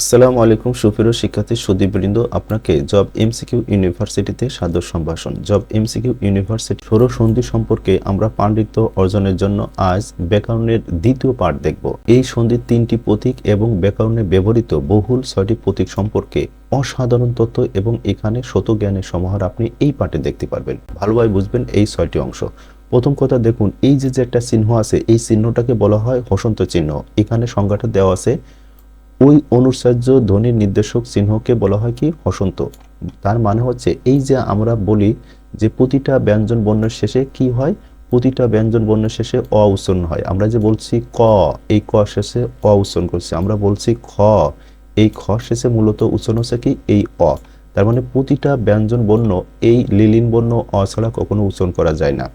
আসসালামু আলাইকুম সুপ্রিয় শিক্ষার্থী, সুদীপবৃন্দ। আপনাকে জব এমসিকিউ ইউনিভার্সিটিতে সাদর সম্ভাষণ। জব এমসিকিউ ইউনিভার্সিটি ষোড় সন্ধি সম্পর্কে আমরা পাণ্ডিত্য অর্জনের জন্য আজ ব্যাকরণের দ্বিতীয় পাঠ দেখব। এই সন্ধির তিনটি প্রতীক এবং ব্যাকরণে ব্যবহৃত বহুল ছয়টি প্রতীক সম্পর্কে অসাধারণ তথ্য এবং এখানে শত জ্ঞানের সমাহার আপনি এই পাঠে দেখতে পারবেন। ভালোভাবে বুঝবেন এই ছয়টি অংশ। প্রথম কথা দেখুন, এই যে যে একটা চিহ্ন আছে, এই চিহ্নটাকে বলা হয় হসন্ত চিহ্ন। এখানে সংজ্ঞাটা দেওয়া আছে ওই অনুসার্য ধ্বনির নির্দেশক চিহ্নকে বলা হয় কি? হসন্ত তার মানে হচ্ছে এই যে আমরা বলি যে প্রতিটা ব্যঞ্জন বর্ণের শেষে কি হয়? প্রতিটা ব্যঞ্জন বর্ণের শেষে অ উচ্চারণ হয়। আমরা যে বলছি ক, এই ক শেষে অ উচ্চারণ করছি। আমরা বলছি খ, এই খ শেষে মূলত উচ্চারণ হচ্ছে কি? এই অ। তার মানে প্রতিটা ব্যঞ্জন বর্ণ এই লিলিন বর্ণ অ ছাড়া কখনো উচ্চারণ করা যায় না।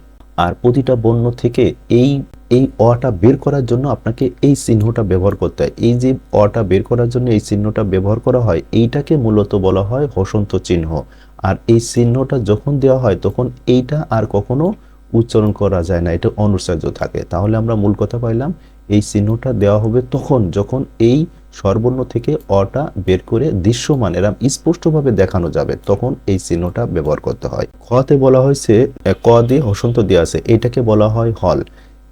আর প্রতিটা বর্ণ থেকে এই এই অটা বের করার জন্য আপনাকে এই চিহ্নটা ব্যবহার করতে হয়। এই যে অটা বের করার জন্য এই চিহ্নটা ব্যবহার করা হয়, এইটাকে মূলত বলা হয় হসন্ত চিহ্ন। আর এই চিহ্নটা যখন দেওয়া হয়, তখন এইটা আর কখনো উচ্চারণ করা যায় না, এটা অনুসার্য থাকে। তাহলে আমরা মূল কথা পাইলাম এই চিহ্নটা দেওয়া হবে তখন, যখন এই সর্বর্ণ থেকে অটা বের করে দৃশ্যমান এরম স্পষ্টভাবে দেখানো যাবে, তখন এই চিহ্নটা ব্যবহার করতে হয়। খতে বলা হয়েছে ক দিয়ে হসন্ত দিয়ে আছে, এটাকে বলা হয় হল।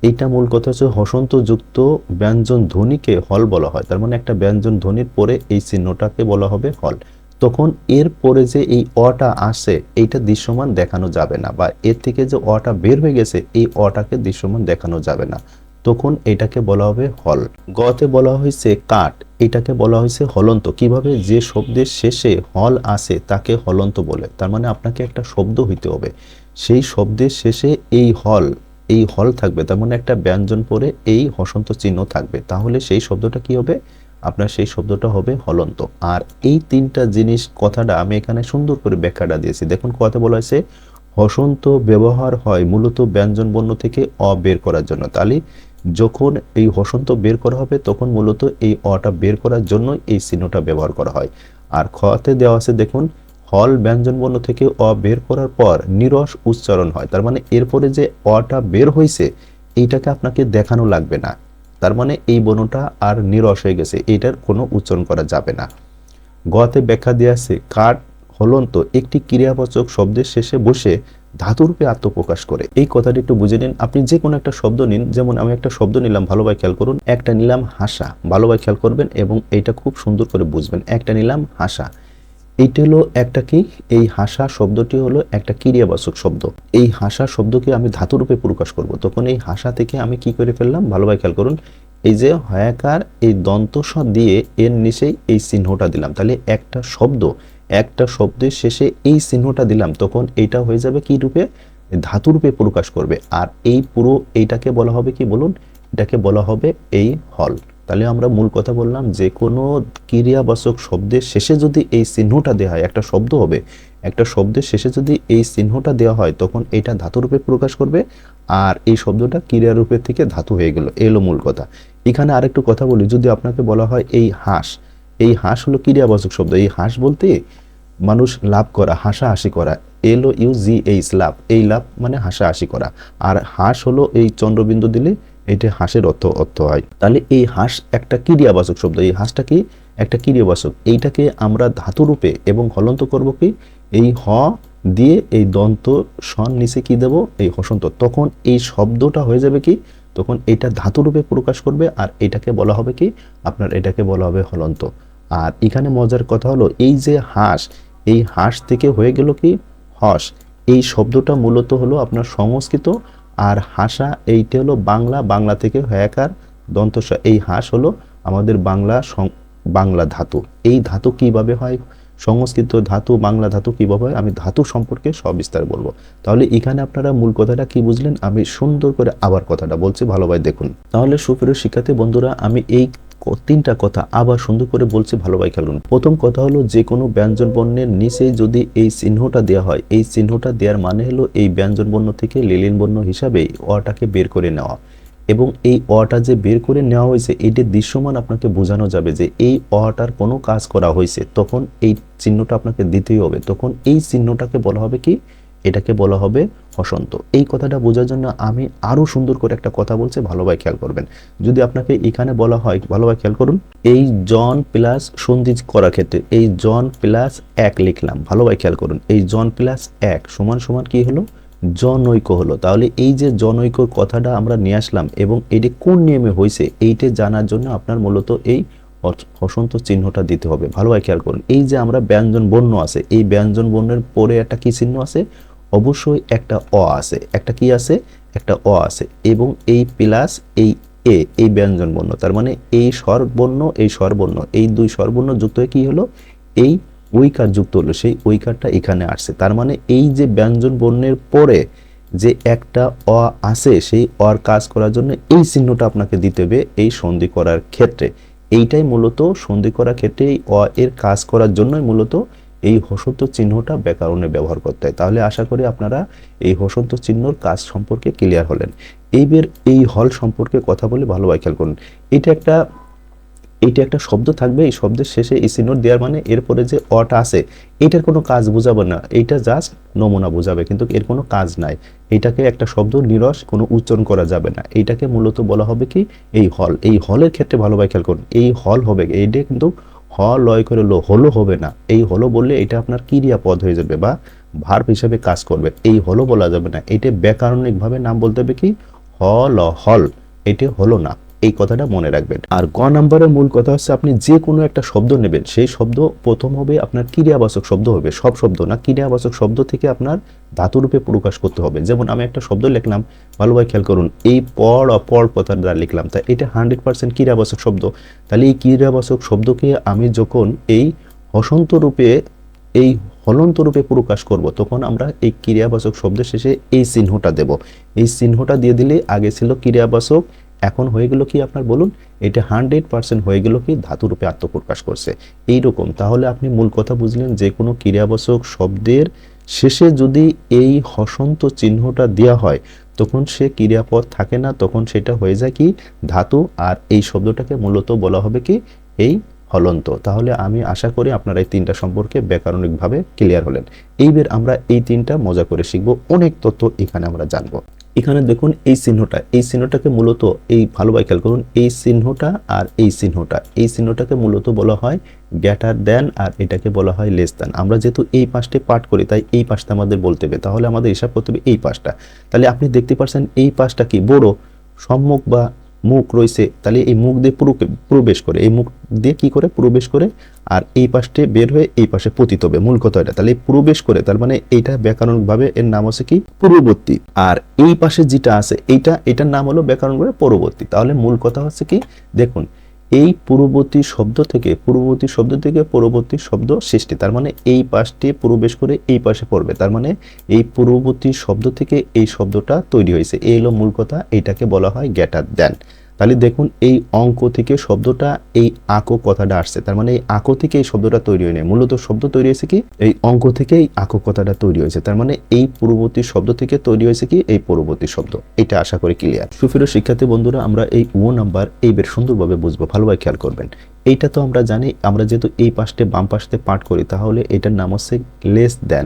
এইটা মূল কথা হচ্ছে হসন্ত যুক্ত ব্যঞ্জন ধ্বনিকে হল বলা হয়, তার মানে একটা ব্যঞ্জন ধ্বনির পরে এই চিহ্নটাকে বলা হবে হল। তখন এর পরে যে এই অটা আসে, এইটা দৃশ্যমান দেখানো যাবে না, বা এর থেকে যে অটা বের হয়ে গেছে, এই অটাকে দৃশ্যমান দেখানো যাবে না। তখন এটাকে বলা হবে হল। গতে বলা হয়েছে কাট এটাকে বলা হয়েছে হলন্ত। কীভাবে? যে শব্দের শেষে হল আসে তাকে হলন্ত বলে। তার মানে আপনাকে একটা শব্দ হইতে হবে। সেই শব্দের শেষে এই হল এই হল থাকবে। তার মানে একটা ব্যঞ্জন পরে এই হসন্ত চিহ্ন থাকবে। তাহলে সেই শব্দটা কি হবে? আপনার সেই শব্দটা হবে হলন্ত। আর এই তিনটা জিনিস কথাটা আমি এখানে সুন্দর করে ব্যাখ্যাটা দিয়েছি। দেখুন কথা বলা হয়েছে, হসন্ত ব্যবহার হয় মূলত ব্যঞ্জন বর্ণ থেকে অ বের করার জন্য। তাহলে যখন এই হসন্ত বের করা হবে, তখন মূলত এই অটা বের করার জন্য এই চিহ্নটা ব্যবহার করা হয়। আর খতে দেওয়া আছে, দেখুন, হল ব্যঞ্জন বর্ণ থেকে অ বের করার পর নিরস উচ্চারণ হয়। তার মানে এরপরে যে অটা বের হয়েছে, এইটাকে আপনাকে দেখানো লাগবে না। তার মানে এই বর্ণটা আর নিরস হয়ে গেছে, এইটার কোনো উচ্চারণ করা যাবে না। গতে ব্যাখ্যা দেওয়া আছে, কাঠ হলন্ত একটি ক্রিয়াবাচক শব্দের শেষে বসে ধাতুরূপে আত্মপ্রকাশ করে। এই কথাটি একটু বুঝে নিন। আপনি যে কোনো একটা শব্দ নিন, যেমন আমি একটা শব্দ নিলাম ভালোভাবে খেয়াল করুন, একটা নিলাম হাসা ভালোভাবে খেয়াল করবেন এবং এটা খুব সুন্দর করে বুঝবেন, একটা নিলাম হাসা। এইটা হলো একটা কি? এই হাসা শব্দটি হলো একটা ক্রিয়াবাচক শব্দ। এই হাসা শব্দকে আমি ধাতুরূপে প্রকাশ করব। তখন এই হাসা থেকে আমি কি করে ফেললাম? ভালোভাবে খেয়াল করুন, এই যে হয়াকার এই দন্তস দিয়ে এর নিচেই এই চিহ্নটা দিলাম। তাহলে একটা শব্দ একটা শব্দের শেষে এই চিহ্নটা দিলাম, তখন এইটা হয়ে যাবে কি রূপে? ধাতু রূপে প্রকাশ করবে। আর এই পুরো এইটাকে বলা হবে কি বলুন? এটাকে বলা হবে এই হল। তাহলে আমরা মূল কথা বললাম যে কোনো ক্রিয়াবাচক শব্দের শেষে যদি এই চিহ্নটা দেওয়া হয়, একটা শব্দ হবে, একটা শব্দের শেষে যদি এই চিহ্নটা দেওয়া হয়, তখন এটা ধাতুরূপে প্রকাশ করবে। আর এই শব্দটা ক্রিয়ারূপের থেকে ধাতু হয়ে গেল। এলো মূল কথা। এখানে আরেকটু কথা বলি, যদি আপনাকে বলা হয় এই হাঁস এই হাঁস হলো ক্রিয়াবাচক শব্দ। এই হাঁস বলতে মানুষ লাভ করা, হাসাহাসি করা। L O U G H, laugh. এই লাভ মানে হাসাহাসি করা। আর হাঁস হলো এই চন্দ্রবিন্দু দিলে এটা হাঁসের অর্থ অর্থ হয়। তাহলে এই হাঁস একটা ক্রিয়াবাচক শব্দ। এই হাঁসটা কি? একটা ক্রিয়াবাচক। এইটাকে আমরা ধাতুরূপে এবং হলন্ত করব কি? এই হ দিয়ে এই দন্ত সন নিচে কি দেব? এই হসন্ত। তখন এই শব্দটা হয়ে যাবে কি? তখন এটা ধাতুরূপে প্রকাশ করবে আর এটাকে বলা হবে কি? আপনার এটাকে বলা হবে হলন্ত। আর এখানে মজার কথা হলো, এই যে হাঁস, এই হাঁস থেকে হয়ে গেল কি? হস। এই শব্দটা মূলত হলো আপনার সংস্কৃত, আর হাসা এইটা হলো বাংলা বাংলা থেকে হয়াকার দন্তস এই হাঁস হলো আমাদের বাংলা বাংলা ধাতু। এই ধাতু কীভাবে হয়? সংস্কৃত ধাতু, বাংলা ধাতু কীভাবে হয়? আমি ধাতু সম্পর্কে সবিস্তার বলব। তাহলে এখানে আপনারা মূল কথাটা কি বুঝলেন? আমি সুন্দর করে আবার কথাটা বলছি ভালোভাবে দেখুন। তাহলে সুপ্রিয় শিক্ষার্থী বন্ধুরা, আমি এই তিনটা কথা আবার সুন্দর করে বলছি, ভালোভাবে খেলুন প্রথম কথা হলো যে কোনো ব্যঞ্জন বর্ণের নিচে যদি এই চিহ্নটা দেওয়া হয়, এই চিহ্নটা দেওয়ার মানে হলো এই ব্যঞ্জন বর্ণ থেকে লিলিন বর্ণ হিসাবে অটাকে বের করে নেওয়া। এবং এই অটা যে বের করে নেওয়া হয়েছে, এটি দৃশ্যমান আপনাকে বোঝানো যাবে যে এই অটার কোনো কাজ করা হয়েছে। তখন এই চিহ্নটা আপনাকে দিতেই হবে। তখন এই চিহ্নটাকে বলা হবে কি? এটাকে বলা হবে হসন্ত। এই কথাটা বোঝার জন্য আমি আরও সুন্দর করে একটা কথা বলছি ভালোভাবে খেয়াল করবেন। যদি আপনাকে এখানে বলা হয় ভালোভাবে খেয়াল করুন, এই জন প্লাস সন্ধি করার ক্ষেত্রে, এই জন প্লাস এক লিখলাম ভালোভাবে খেয়াল করুন, এই জন প্লাস এক সমান সমান কি হলো? জনৈক্য হলো। তাহলে এই যে জনৈক্যর কথাটা আমরা নিয়ে আসলাম এবং এটি কোন নিয়মে হয়েছে, এইটা জানার জন্য আপনার মূলত এই অস- হসন্ত চিহ্নটা দিতে হবে। ভালোভাবে খেয়াল করুন। এই যে আমরা ব্যঞ্জন বর্ণ আছে, এই ব্যঞ্জন বর্ণের পরে একটা কি চিহ্ন আছে? অবশ্যই একটা অ আছে। একটা কি আছে? একটা অ আছে। এবং এই প্লাস এই এ, এই ব্যঞ্জন বর্ণ। তার মানে এই স্বরবর্ণ এই স্বরবর্ণ এই দুই স্বরবর্ণ যুক্ত হয়ে কি হলো? এই ওইকার যুক্ত হলো। সেই ওইকারটা এখানে আসছে। তার মানে এই যে ব্যঞ্জন বর্ণের পরে যে একটা অ আছে, সেই অর কাজ করার জন্য এই চিহ্নটা আপনাকে দিতে হবে এই সন্ধি করার ক্ষেত্রে। এইটাই মূলত সন্ধি করার ক্ষেত্রে অ এর কাজ করার জন্যই মূলত এই হসন্ত চিহ্নটা ব্যাকরণে ব্যবহার করতে হয়। তাহলে আশা করি আপনারা এই হসন্ত চিহ্নর কাজ সম্পর্কে ক্লিয়ার হলেন। এইবার এই হল সম্পর্কে কথা বলে ভালোভাবে খেয়াল করুন। এটা একটা এইটা একটা শব্দ থাকবে, এই শব্দের শেষে এই চিহ্ন দেওয়ার মানে এরপরে যে অটা আছে, এটার কোনো কাজ বোঝাবে না এইটা জাস্ট নমুনা বোঝাবে, কিন্তু এর কোনো কাজ নাই। এটাকে একটা শব্দ নিরস, কোনো উচ্চারণ করা যাবে না। এইটাকে মূলত বলা হবে কি? এই হল এই হলের ক্ষেত্রে ভালোভাবে খেয়াল করুন, এই হল হবে, এইটা কিন্তু হ লয় করে লো, হলো হবে না। এই হলো বললে এটা আপনার ক্রিয়া পদ হয়ে যাবে বা ভার্ব হিসাবে কাজ করবে। এই হলো বলা যাবে না, এটা ব্যাকরণিকভাবে নাম বলতে হবে কি? হল হল। এটা হলো না। এই কথাটা মনে রাখবেন। আর গ নাম্বারের মূল কথা হচ্ছে আপনি যে কোনো একটা শব্দ নেবেন, সেই শব্দ প্রথম হবে আপনার ক্রিয়াবাচক শব্দ হবে, সব শব্দ না, ক্রিয়াবাচক শব্দ থেকে আপনার ধাতুরূপে প্রকাশ করতে হবে। যেমন আমি একটা শব্দ লিখলাম ভালোভাবে খেয়াল করুন, এই পড় অপর কথার দ্বারা লিখলাম, তা এটা হান্ড্রেড পার্সেন্ট ক্রিয়াবাচক শব্দ। তাহলে এই ক্রিয়াবাচক শব্দকে আমি যখন এই হসন্ত রূপে, এই হলন্ত রূপে প্রকাশ করব, তখন আমরা এই ক্রিয়াবাচক শব্দের শেষে এই চিহ্নটা দেব। এই চিহ্নটা দিয়ে দিলে আগে ছিল ক্রিয়াবাচক এখন হয়ে গেল কি আপনার বলুন? এটা হান্ড্রেড পার্সেন্ট হয়ে গেল কি ধাতুরূপে আত্মপ্রকাশ করছে। এই রকম তাহলে আপনি মূল কথা বুঝলেন যে কোনো ক্রিয়াবাচক শব্দের শেষে যদি এই হসন্ত চিহ্নটা দেওয়া হয়, তখন সে ক্রিয়াপদ থাকে না, তখন সেটা হয়ে যায় কি ধাতু, আর এই শব্দটাকে মূলত বলা হবে কি এই হলন্ত। তাহলে আমি আশা করি আপনারা এই তিনটা সম্পর্কে ব্যাকরণিকভাবে ক্লিয়ার হলেন। এইবার আমরা এই তিনটা মজা করে শিখব, অনেক তথ্য এখানে আমরা জানব। এখানে দেখুন এই চিহ্নটা, এই চিহ্নটাকে মূলত এই ভালোভাবে খেয়াল করুন, এই চিহ্নটা আর এই চিহ্নটা, এই চিহ্নটাকে মূলত বলা হয় গ্যাটার দেন আর এটাকে বলা হয় লেস দেন আমরা যেহেতু এই পাশটি পাঠ করি, তাই এই পাশটা আমাদের বলতে হবে, তাহলে আমাদের হিসাব করতে হবে এই পাশটা। তাহলে আপনি দেখতে পাচ্ছেন এই পাশটা কি বড়, সম্মুখ বা মুখ রয়েছে, তাহলে এই মুখ দিয়ে পুরো প্রবেশ করে। এই মুখ দিয়ে কি করে? প্রবেশ করে আর এই পাশে বের হয়ে এই পাশে পতিত হবে। মূল কথা এটা। তাহলে প্রবেশ করে, তার মানে এইটা ব্যাকরণিকভাবে এর নাম হচ্ছে কি? পূর্ববর্তী। আর এই পাশে যেটা আছে, এইটা, এটার নাম হলো ব্যাকরণ ব্যাকরণভাবে পরবর্তী। তাহলে মূল কথা হচ্ছে কি? দেখুন এই পূর্ববর্তী শব্দ থেকে, পূর্ববর্তী শব্দ থেকে পরবর্তী শব্দ সৃষ্টি। তার মানে এই পাশটি প্রবেশ করে এই পাশে পড়বে। তার মানে এই পূর্ববর্তী শব্দ থেকে এই শব্দটা তৈরি হয়েছে। এই হলো মূল কথা। এটাকে বলা হয় গ্যাটার দেন। তাহলে দেখুন এই অঙ্ক থেকে শব্দটা এই আঁকো কথাটা আসছে। তার মানে এই আঁকো থেকে এই শব্দটা তৈরি হয়নি। মূলত শব্দ তৈরি হয়েছে কি? এই অঙ্ক থেকে এই আঁকো কথাটা তৈরি হয়েছে। তার মানে এই পূর্ববর্তী শব্দ থেকে তৈরি হয়েছে কি? এই পূর্ববর্তী শব্দ। এটা আশা করি ক্লিয়ার সুফিরো শিক্ষার্থী বন্ধুরা, আমরা এই ও নাম্বার এই বের সুন্দরভাবে বুঝব। ভালোভাবে খেয়াল করবেন। এইটা তো আমরা জানি, আমরা যেহেতু এই পাশে বাম পাশে পাঠ করি, তাহলে এটার নাম হচ্ছে লেস দেন।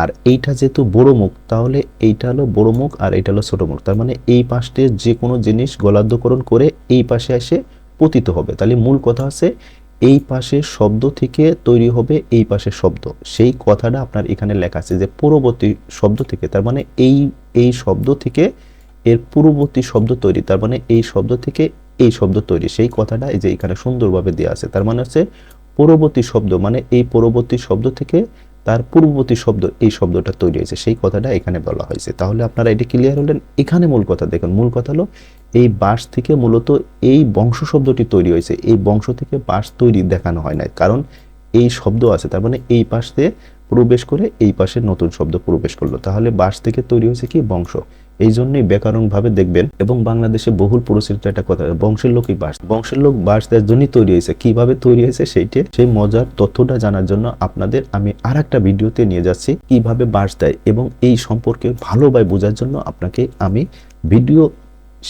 আর এইটা যেহেতু বড় মুখ, তাহলে এইটা হলো বড় মুখ আর এইটা হলো ছোট মুখ। তার মানে এই পাশে যে কোনো জিনিস গলাধ্যকরণ করে এই পাশে এসে পতিত হবে। তাহলে মূল কথা হচ্ছে এই পাশে শব্দ থেকে তৈরি হবে এই পাশে শব্দ। সেই কথাটা আপনার এখানে লেখা আছে যে পূর্ববর্তী শব্দ থেকে, তার মানে এই এই শব্দ থেকে এর পূর্ববর্তী শব্দ তৈরি। তার মানে এই শব্দ থেকে এই শব্দ তৈরি, সেই কথাটা এই যে এখানে সুন্দরভাবে দেওয়া আছে। তার মানে হচ্ছে পরবর্তী শব্দ মানে এই পরবর্তী শব্দ থেকে তার পূর্ববর্তী শব্দ এই শব্দটা তৈরি হয়েছে, সেই কথাটা এখানে বলা হয়েছে। তাহলে আপনারা এটি ক্লিয়ার হলেন? এখানে মূল কথা দেখুন, মূল কথা হলো এই বাঁশ থেকে মূলত এই বংশ শব্দটি তৈরি হয়েছে। এই বংশ থেকে বাঁশ তৈরি দেখানো হয় না কারণ এই শব্দ আছে, তার মানে এই পাশে প্রবেশ করে এই পাশে নতুন শব্দ প্রবেশ করল। তাহলে বাঁশ থেকে তৈরি হয়েছে কি? বংশ। এই জন্যই ব্যাকরণ ভাবে দেখবেন এবং বাংলাদেশে বহুল প্রচলিত একটা কথা, বংশের লোকই বাস বংশের লোক বাস দেওয়ার জন্যই তৈরি হয়েছে। কীভাবে তৈরি হয়েছে সেইটা, সেই মজার তথ্যটা জানার জন্য আপনাদের আমি আর একটা ভিডিওতে নিয়ে যাচ্ছি, কীভাবে বাস দেয় এবং এই সম্পর্কে ভালোভাবে বোঝার জন্য আপনাকে আমি ভিডিও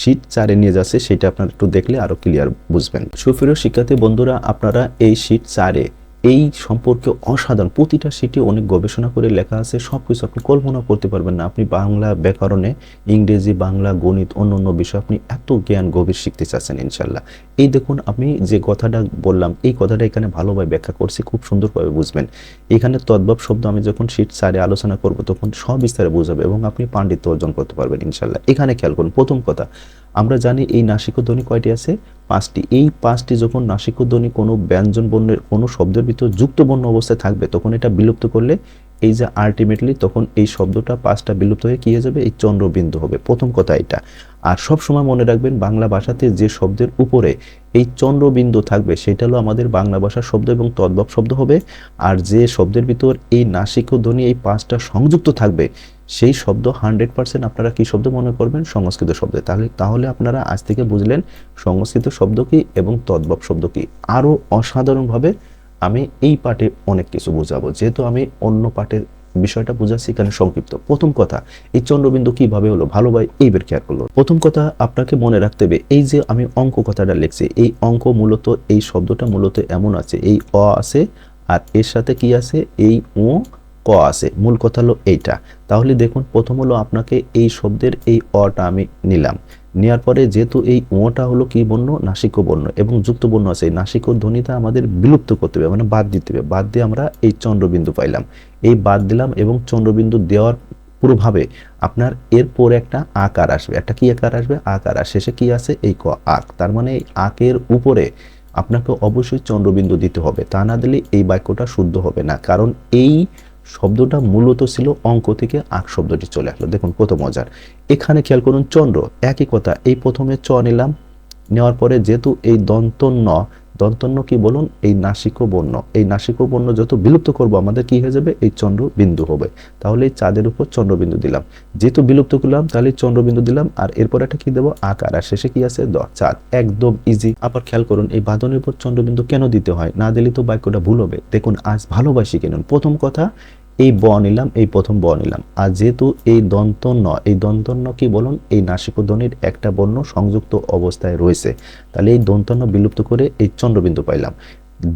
শীট চারে নিয়ে যাচ্ছে, সেটা আপনারা একটু দেখলে আরও ক্লিয়ার বুঝবেন। সুপ্রিয় শিক্ষার্থী বন্ধুরা, আপনারা এই শীট চারে এই সম্পর্কে অসাধারণ। প্রতিটা সিটি অনেক গবেষণা করে লেখা আছে সব কিছু আপনি কল্পনা করতে পারবেন না। আপনি বাংলা ব্যাকরণে ইংরেজি, বাংলা, গণিত অন্য অন্য বিষয় আপনি এত জ্ঞান গভীর শিখতে চাচ্ছেন ইনশাল্লাহ। এই দেখুন, আমি যে কথাটা বললাম, এই কথাটা এখানে ভালোভাবে ব্যাখ্যা করছি, খুব সুন্দরভাবে বুঝবেন। এখানে তদ্ভব শব্দ আমি যখন শীট সারে আলোচনা করব, তখন সব বিস্তারে বোঝাবে এবং আপনি পাণ্ডিত্য অর্জন করতে পারবেন ইনশাল্লাহ। এখানে খেয়াল করুন, প্রথম কথা, আমরা জানি এই নাসিক ধ্বনি কয়টি আছে? পাঁচটি, এই পাঁচটি যখন নাসিক ধ্বনি কোনো ব্যঞ্জন বর্ণের কোনো শব্দের ভিতর যুক্ত বর্ণ অবস্থায় থাকবে, তখন এটা বিলুপ্ত করলে এই যে আলটিমেটলি তখন এই শব্দটা, পাঁচটা বিলুপ্ত হয়ে কি হয়ে যাবে? এই চন্দ্রবিন্দু হবে। প্রথম কথা এটা। আর সব সময় মনে রাখবেন, বাংলা ভাষাতে যে শব্দের উপরে এই চন্দ্রবিন্দু থাকবে, সেটা হলো আমাদের বাংলা ভাষার শব্দ এবং তদ্ভব শব্দ হবে। আর যে শব্দের ভিতর এই নাসিক ধ্বনি, এই পাঁচটা সংযুক্ত থাকবে, সেই শব্দ হান্ড্রেড পার্সেন্ট আপনারা কি শব্দ মনে করবেন? সংস্কৃত শব্দে। তাহলে তাহলে আপনারা আজ থেকে বুঝলেন, সংস্কৃত শব্দ কি এবং তদ্ভব শব্দ কি। আরও অসাধারণভাবে আমি এই পাঠে অনেক কিছু বোঝাবো। যেহেতু আমি অন্য পাঠের বিষয়টা বোঝাচ্ছি, এখানে সংক্ষিপ্ত। প্রথম কথা, এই চন্দ্রবিন্দু কীভাবে হলো? ভালো ভাই এইবার খেয়াল করল। প্রথম কথা, আপনাকে মনে রাখতে হবে, এই যে আমি অঙ্ক কথাটা লিখছি, এই অঙ্ক মূলত, এই শব্দটা মূলত এমন আছে, এই অ আছে আর এর সাথে কি আছে? এই ও ক আছে। মূল কথা হলো এইটা। তাহলে দেখুন, প্রথম হলো আপনাকে এই শব্দের এই অটা আমি নিলাম। নেওয়ার পরে যেহেতু এই ওটা হলো কি বর্ণ? নাসিক বর্ণ। এবং যুক্ত বর্ণ আছে। এই নাসিক ধ্বনিটা আমাদের বিলুপ্ত করতে হবে মানে বাদ দিতে হবে। বাদ দিয়ে আমরা এই চন্দ্রবিন্দু পাইলাম। এই বাদ দিলাম এবং চন্দ্রবিন্দু দেওয়ার পুরোভাবে আপনার এরপর একটা আকার আসবে। একটা কি আকার আসবে? আকার। আর শেষে কি আছে? এই ক, আক। তার মানে এই আকের উপরে আপনাকে অবশ্যই চন্দ্রবিন্দু দিতে হবে। তা না দিলে এই বাক্যটা শুদ্ধ হবে না। কারণ এই শব্দটা মূলত ছিল অঙ্ক থেকে আঁক শব্দটি চলে আসলো। দেখুন কত মজার। এখানে খেয়াল করুন চন্দ্র, একই কথা, এই প্রথমে চ নিলাম, নেওয়ার পরে যেহেতু এই দন্তন্য দন্তন্য কি বলুন? এই নাসিক বর্ণ এই নাসিক বর্ণ যত বিলুপ্ত করব, আমাদের কি হয়ে যাবে? এই চন্দ্র বিন্দু হবে। তাহলে এই চাঁদের উপর চন্দ্রবিন্দু দিলাম। যেহেতু বিলুপ্ত করলাম, তাহলে চন্দ্রবিন্দু দিলাম। আর এরপর একটা কি দেবো? আকার। আর শেষে কি আছে? দ, চাঁদ। একদম ইজি আবার খেয়াল করুন, এই বাঁধনের উপর চন্দ্রবিন্দু কেন দিতে হয়? না দিলে তো বাক্যটা ভুল হবে। দেখুন, আজ ভালোবাসি কেন প্রথম কথা এই ব নিলাম, এই প্রথম ব নিলাম। আর যেহেতু এই দন্ত ন, এই দন্ত ন কি বলুন? এই নাসিকধ্বনির একটা বর্ণ সংযুক্ত অবস্থায় রয়েছে। তাহলে এই দন্ত ন বিলুপ্ত করে এই চন্দ্রবিন্দু পাইলাম।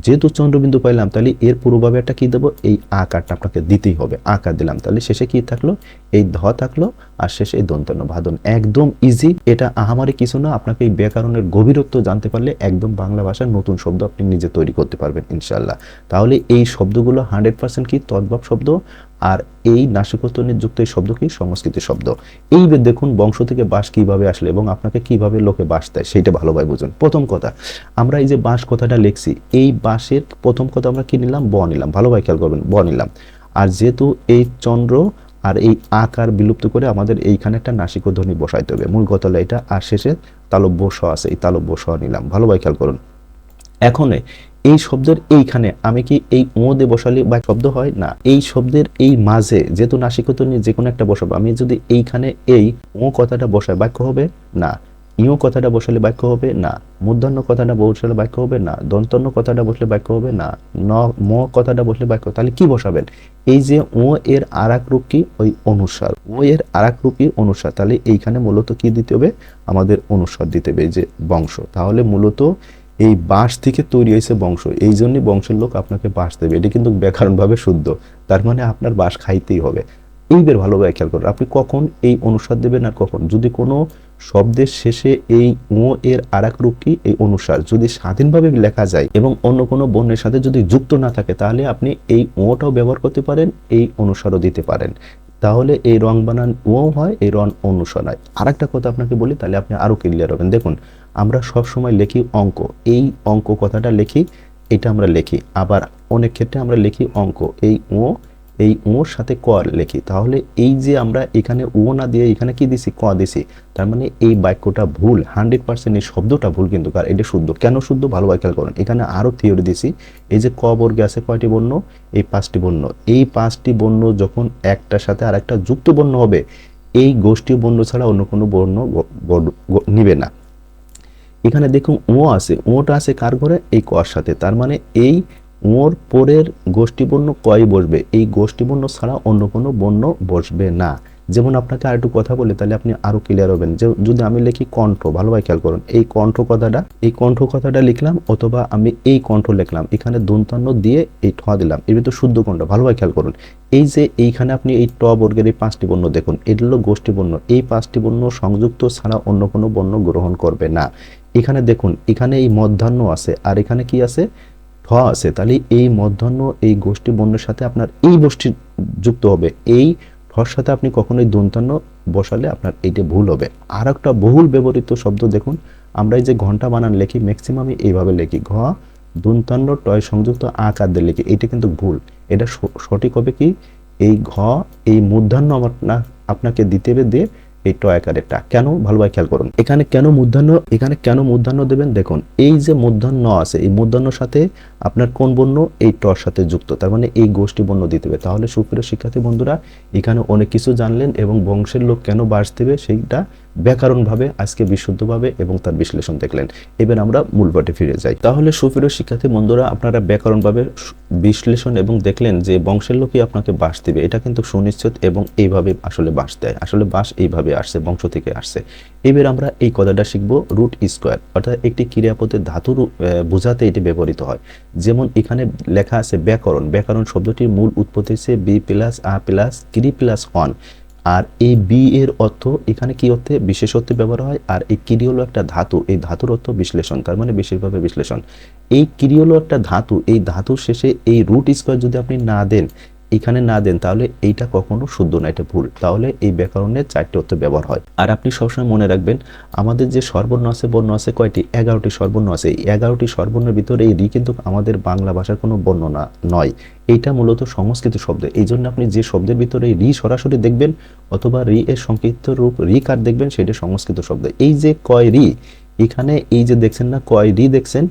যেহেতু চন্দ্রবিন্দু পাইলাম, তাহলে এর পূর্বভাবে একটা কি দেবো? এই আকারটা আপনাকে দিতেই হবে। আকার দিলাম, তাহলে শেষে কি থাকল? এই ধ থাকল, আর শেষে এই দন্তন্য ভাদন। একদম ইজি এটা আহামারি কিছু না, আপনাকে এই ব্যাকরণের গভীরত্ব জানতে পারলে একদম বাংলা ভাষার নতুন শব্দ আপনি নিজে তৈরি করতে পারবেন ইনশাল্লাহ তাহলে এই শব্দগুলো হান্ড্রেড পার্সেন্ট কি তদ্ভব শব্দ? আর এই নাসিকত্বনের যুক্ত এই শব্দ কি সংস্কৃত শব্দ। এই দেখুন বংশ থেকে বাস কীভাবে আসলে এবং আপনাকে কীভাবে লোকে বাস দেয়, সেইটা ভালোভাবে বুঝুন। প্রথম কথা, আমরা এই যে বাস কথাটা লিখছি, এই বাসের প্রথম কথা আমরা কি নিলাম? ব নিলাম। ভালোভাবে খেয়াল করবেন, ব নিলাম। আর যেহেতু এই চন্দ্র আর এই আকার বিলুপ্ত করে আমাদের এইখানে একটা নাসিক ধ্বনি বসাইতে হবে। মূল কথা এটা, আর শেষে তালব্য স আছে, এই তালব্য স নিলাম। ভালোভাবে খেয়াল করুন। এখন এই শব্দের এইখানে আমি কি এই দিয়ে বসালে বা শব্দ হয়? না। এই শব্দের এই মাঝে যেহেতু নাসিকত নিয়ে যে কোনো একটা বসাবো। আমি যদি এইখানে এই ও কথাটা বসাই বাক্য হবে? না। ইও কথাটা বসালে বাক্য হবে? না। মূর্ধন্য কথাটা বসালে বাক্য হবে? না। দন্তন্য কথাটা বসলে বাক্য হবে? না। ন ম কথাটা বসলে বাক্য তাহলে কি বসাবেন? এই যে ও এর আর এক রূপ কি? ওই অনুসার। ও এর আর এক রূপ কি? অনুসার। তাহলে এইখানে মূলত কি দিতে হবে? আমাদের অনুসার দিতে হবে যে বংশ। তাহলে মূলত এই বাঁশ থেকে তৈরি হয়েছে বংশ। এই জন্যই বংশের লোক আপনাকে বাঁশ দেবে। এটা কিন্তু ব্যাকরণভাবে শুদ্ধ। তার মানে আপনার বাঁশ খাইতেই হবে। এইবার ভালোভাবে খেয়াল করেন। আপনি কখন এই অনুসাদ দেবেন আর কখন? যদি কোনো শব্দের শেষে এই ও এর আর এক রূপ কি? এই অনুসার। যদি স্বাধীনভাবে লেখা যায় এবং অন্য কোনো বর্ণের সাথে যদি যুক্ত না থাকে, তাহলে আপনি এই ওটাও ব্যবহার করতে পারেন, এই অনুসারও দিতে পারেন। তাহলে এই রং বানান ও হয়, এই রং অনুসার হয় আর একটা কথা আপনাকে বলি, তাহলে আপনি আরও ক্লিয়ার হবেন। দেখুন, আমরা সব সময় লিখি অঙ্ক। এই অঙ্ক কথাটা লিখি, এটা আমরা লিখি। আবার অনেক ক্ষেত্রে আমরা লিখি অঙ্ক। এই ও এই ওর সাথে ক লেখি। তাহলে এই যে আমরা এখানে ও না দিয়ে এখানে কি দিছি? ক দিছি। তার মানে এই বাক্যটা ভুল, হান্ড্রেড পার্সেন্ট এই শব্দটা ভুল কিন্তু কার এটা শুদ্ধ। কেন শুদ্ধ? ভালো খেয়াল করেন। এখানে আরও থিওরি দিছি। এই যে ক বর্গে আছে কয়টি বর্ণ? এই পাঁচটি বর্ণ। এই পাঁচটি বর্ণ যখন একটার সাথে আর একটা যুক্ত বর্ণ হবে, এই গোষ্ঠী বর্ণ ছাড়া অন্য কোনো বর্ণ নিবে না। এখানে দেখুন ও আছে। ওটা আছে কার ঘরে? এই কর সাথে। তার মানে এই ওর পরের গোষ্ঠীবর্ণ কয় বসবে? এই গোষ্ঠীবর্ণ ছাড়া অন্য কোনো বর্ণ বসবে না। যেমন আপনাকে আর একটু কথা বলি, তাহলে আপনি আরও ক্লিয়ার হবেন। যে যদি আমি লিখি কণ্ঠ, ভালোভাবে খেয়াল করুন, এই কণ্ঠ কথাটা, এই কণ্ঠ কথাটা লিখলাম অথবা আমি এই কণ্ঠ লিখলাম, এখানে দন্তান্ন দিয়ে এই ঠ দিলাম, এর ভিতর শুদ্ধ কণ্ঠ ভালোভাবে খেয়াল করুন। এই যে এইখানে আপনি এই ট বর্গের এই পাঁচটি বর্ণ দেখুন, এটা হলো গোষ্ঠী বর্ণ এই পাঁচটি বর্ণ সংযুক্ত ছাড়া অন্য কোনো বর্ণ গ্রহণ করবে না। এখানে দেখুন, এখানে এই মধ্যাহ্ন আছে, আর এখানে কি আছে? ঠ আছে, তাহলে এই মধ্যাহ্ন, এই গোষ্ঠী বর্ণের সাথে আপনার এই গোষ্ঠী যুক্ত হবে। এই ঠর সাথে আপনি কখনোই দন্তান্ন বসালে আপনার এইটা ভুল হবে। আর একটা বহুল ব্যবহৃত শব্দ দেখুন, আমরা এই যে ঘণ্টা বানান লিখি ম্যাক্সিমামই এইভাবে লিখি, ঘ দন্তান্ন টয় সংযুক্ত আকার দিয়ে লিখি, এটা কিন্তু ভুল। এটা সঠিক হবে কি? এই ঘ, এই আমার আপনাকে দিতে হবে দিয়ে এই ট আকারেরটা কেন? ভালোভাবে খেয়াল করুন। এখানে কেন মূর্ধান্য? এখানে কেন মূর্ধান্য দেবেন? দেখুন, এই যে মূর্ধান্য আছে, এই মূর্ধান্যর সাথে আপনার কোন বর্ণ? এই টর সাথে যুক্ত। তার মানে এই গোষ্ঠী বর্ণ দিতে হবে। তাহলে সুপ্রিয় শিক্ষার্থী বন্ধুরা, এখানে অনেক কিছু জানলেন এবং বংশের লোক কেন বাস দেবে? সেইটা ব্যাকরণভাবে, আজকে বিশুদ্ধভাবে এবং তার বিশ্লেষণ দেখলেন। এবার আমরা মূল পাঠে ফিরে যাই। তাহলে সুপ্রিয় শিক্ষার্থী বন্ধুরা আপনারা ব্যাকরণভাবে বিশ্লেষণ এবং দেখলেন যে বংশের লোকই আপনাকে বাস দিবে। এটা কিন্তু সুনিশ্চিত এবং এইভাবে আসলে বাস দেয়। আসলে বাস এইভাবে আসছে, বংশ থেকে আসছে। এবার আমরা এই কথাটা শিখব রুট স্কোয়ার, অর্থাৎ একটি ক্রিয়াপদের ধাতুর বোঝাতে এটি ব্যবহৃত হয়। যেমন এখানে লেখা আছে ব্যাকরণ। ব্যাকরণ শব্দটির মূল উৎপত্তি হচ্ছে বি প্লাস আ প্লাস ক্রি প্লাস ওয়ান। আর এই বি এর অর্থ, এখানে কি অর্থে? বিশেষ অর্থে ব্যবহার হয়। আর এই কিরি হলো একটা ধাতু, এই ধাতুর অর্থ বিশ্লেষণ, তার মানে বিশেষভাবে বিশ্লেষণ। এই কিরি হলো একটা ধাতু, এই ধাতুর শেষে এই রুট স্কোয়ার যদি আপনি না দেন এখানে না দেন, তাহলে এইটা কখনো শুদ্ধ না, এটা ভুল। তাহলে এই ব্যাকরণের চারটি অর্থ ব্যবহার হয়। আর আপনি সবসময় মনে রাখবেন, আমাদের যে সর্বর্ণ আছে, বর্ণ আছে, কয়টি? এগারোটি সর্বর্ণ আছে। এই এগারোটি সর্বর্ণের ভিতরে এই রি কিন্তু আমাদের বাংলা ভাষার কোনো বর্ণনা নয়। এইটা মূলত সংস্কৃত শব্দ। এই জন্য আপনি যে শব্দের ভিতরে রি সরাসরি দেখবেন, অথবা রি এর সংক্ষিপ্ত রূপ, রি কার দেখবেন, সেটা সংস্কৃত শব্দ। এই যে কয় রি, এখানে এই যে দেখছেন না, কয় রি দেখছেন,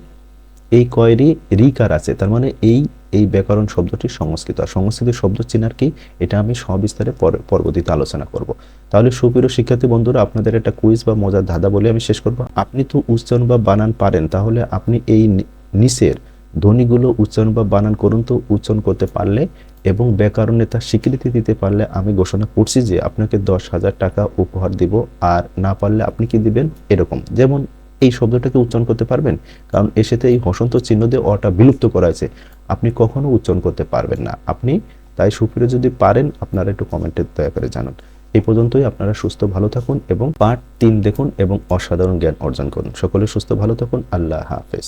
এই কয়েরই রিকার আছে। তার মানে এই এই ব্যাকরণ শব্দটি সংস্কৃত। আর সংস্কৃত শব্দ চেনার কি? এটা আমি সবিস্তারে পর- পরবর্তীতে আলোচনা করব। তাহলে সুপ্রিয় শিক্ষার্থী বন্ধুরা, আপনাদের একটা কুইজ বা মজার ধাঁধা বলে আমি শেষ করব। আপনি তো উচ্চারণ বা বানান পারেন, তাহলে আপনি এই নিচের ধ্বনিগুলো উচ্চারণ বা বানান করুন তো, উচ্চারণ করতে পারলে এবং ব্যাকরণে তার স্বীকৃতি দিতে পারলে আমি ঘোষণা করছি যে আপনাকে দশ হাজার টাকা উপহার দিব, আর না পারলে আপনি কি দিবেন? এরকম। যেমন এই শব্দটাকে উচ্চারণ করতে পারবেন, কারণ এর সাথে এই হসন্ত চিহ্ন দিয়ে অটা বিলুপ্ত করা হয়েছে আপনি কখনো উচ্চারণ করতে পারবেন না। আপনি তাই সুপ্রিয় যদি পারেন, আপনারা একটু কমেন্টে দয়া করে জানান। এই পর্যন্তই, আপনারা সুস্থ, ভালো থাকুন এবং পার্ট তিন দেখুন এবং অসাধারণ জ্ঞান অর্জন করুন। সকলে সুস্থ, ভালো থাকুন। আল্লাহ হাফেজ।